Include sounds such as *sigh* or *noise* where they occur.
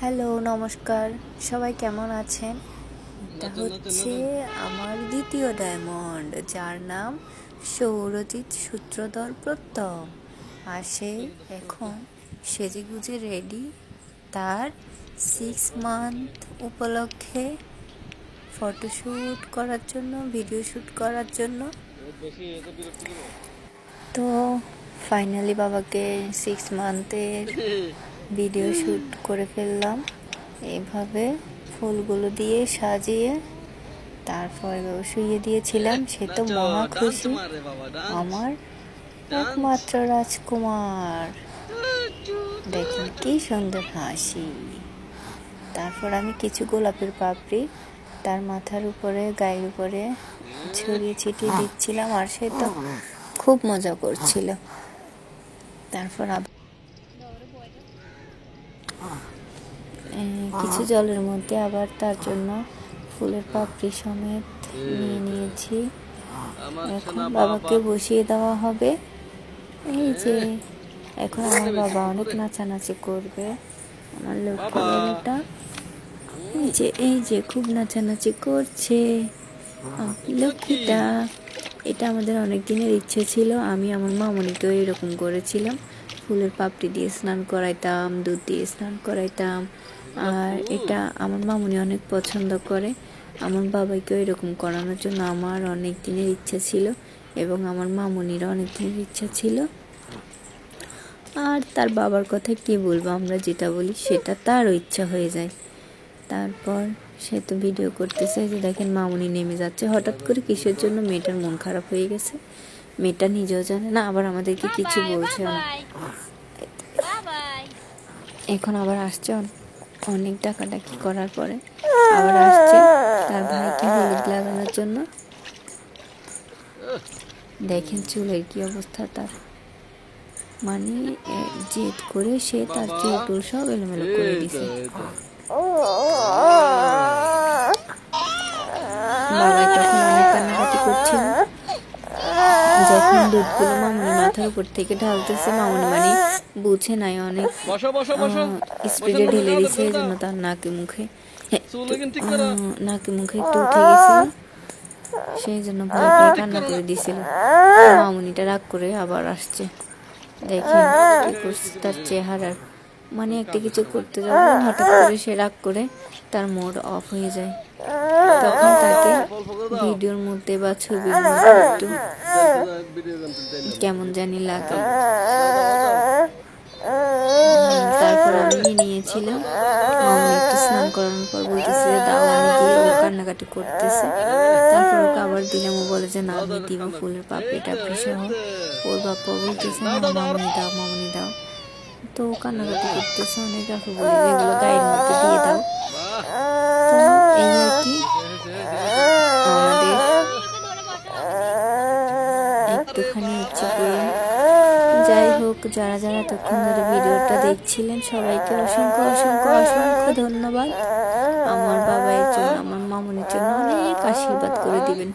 Hello নমস্কার। সবাই কেমন আছেন? এটা হচ্ছে আমার দ্বিতীয় ডায়মন্ড যার নাম সৌরজিৎ সূত্রধর প্রত্যম। আর সে এখন সেজেগুজে রেডি তার সিক্স মান্থ উপলক্ষে ফটোশ্যুট করার জন্য ভিডিও শ্যুট করার জন্য। তো ফাইনালি বাবাকে সিক্স মান্থের *laughs* ভিডিও শ্যুট করে ফেললাম। এভাবে ফুলগুলো দিয়ে সাজিয়ে তারপর শুইয়ে দিয়েছিলাম সে তো মহা খুশি। আমার একমাত্র রাজকুমার। দেখুন কি সুন্দর হাসি। তারপর আমি কিছু গোলাপের পাপড়ি তার মাথার উপরে গায়ের উপরে ছড়িয়ে ছিটিয়ে দিচ্ছিলাম আর সে তো খুব মজা করছিল। তারপর কিছু জলের মধ্যে আবার তার জন্য ফুলের পাপড়ি সমেত নিয়ে নিয়েছি। এখন বাবাকে বসিয়ে দেওয়া হবে। এই যে এখন আমার বাবা অনেক নাচানাচি করবে। আমার লক্ষ্মী বেলাটা এই যে এই যে খুব নাচানাচি করছে। লক্ষ্মীটা এটা আমাদের অনেক দিনের ইচ্ছে ছিল। আমি আমার মামনিকেও এরকম করেছিলাম। ফুলের পাপড়ি দিয়ে স্নান করাইতাম, দুধ দিয়ে স্নান করাইতাম। আর এটা আমার মামুনি অনেক পছন্দ করে। আমার বাবাকেও এরকম করানোর জন্য আমার অনেক দিনের ইচ্ছা ছিল এবং আমার মামনিরও অনেক দিনের ইচ্ছা ছিল। আর তার বাবার কথা কি বলব, আমরা যেটা বলি সেটা তারও ইচ্ছা হয়ে যায়। তারপর সে তো ভিডিও করতেছে যে দেখেন মামুনি নেমে যাচ্ছে। হঠাৎ করে কিসের জন্য মেয়েটার মন খারাপ হয়ে গেছে? মেয়েটা নিজেও জানে না, আবার আমাদেরকে কিছু বলছে না। এখন আবার আসছে অনেক ডাকাডাকি করার পরে আবার আসছে তার ভাইকে হলুদ লাগানোর জন্য দেখেন চুলের কি অবস্থা তার মানে জেদ করে সে তার চুল টুল সব এলোমেলো করে দিছে বাবা তখন অনেক কান্নাকাটি করছিল যখন দুধগুলো মামুনি মাথার উপর থেকে ঢালতেছে। মামুনি মানে বুঝে নাই অনেক। স্পিডে ঢেলে দিছে এই জন্য তার নাকে মুখে নাকে মুখে একটু উঠে গেছিল সেই জন্য ভয় পেয়ে কান্না করে। দিছিল। মামুনিটা রাগ করে আবার আসছে। দেখেন তার চেহারার। মানে একটা কিছু করতে যাবে হঠাৎ করে সে রাগ করে তার মোড অফ হয়ে যায়। তখন তাকে ভিডিওর মধ্যে বা ছবির মধ্যে একটু কেমন জানি লাগে। তারপর আমি নিয়েছিলাম। মামনি একটু স্নান করানোর পর বলতেছে যে দাও আমি দিয়ে ও কান্নাকাটি করতেছে। তারপর ওকে আবার দিলাম। ও বলে যে না আমি দিব ফুলের পাপড়ি টাপড়ি সহ। ওর বাপ্পা বলতেছে না মামনি দাও মামনি দাও। তো কান্নাকাটি করতেছে অনেক কাকু বলে এগুলো গায়ের মধ্যে দিয়ে দাও তো এই আর কি আমাদের একটুখানি ইচ্ছে করলাম যাই হোক, যারা যারা তখন ধরে ভিডিওটা দেখছিলেন, সবাইকে অসংখ্য অসংখ্য অসংখ্য ধন্যবাদ। আমার বাবার জন্য আমার মামনের জন্য অনেক আশীর্বাদ করে দিবেন।